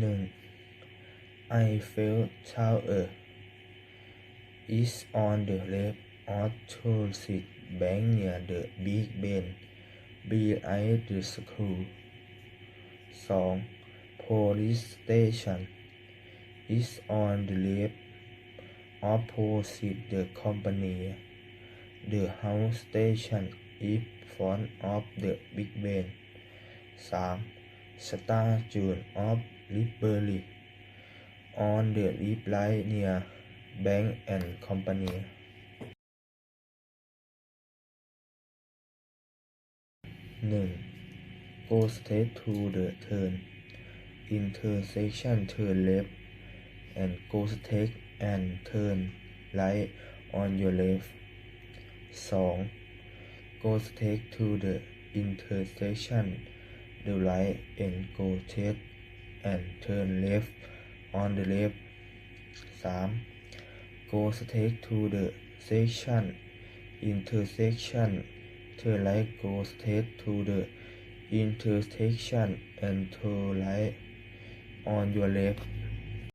1. Eiffel Tower is on the left opposite bank near the Big Ben behind the school. 2. Police station is on the left opposite the company. The house station is front of the Big Ben. 3. Statue of Liberty on the left near Bank and Company. 1. Go straight to the turn intersection turn left and go straight and turn right on your left. 2. Go straight to the intersection the right and go straight and turn left on the left. 3. Go straight to the section intersection turn right go straight to the intersection and turn right on your left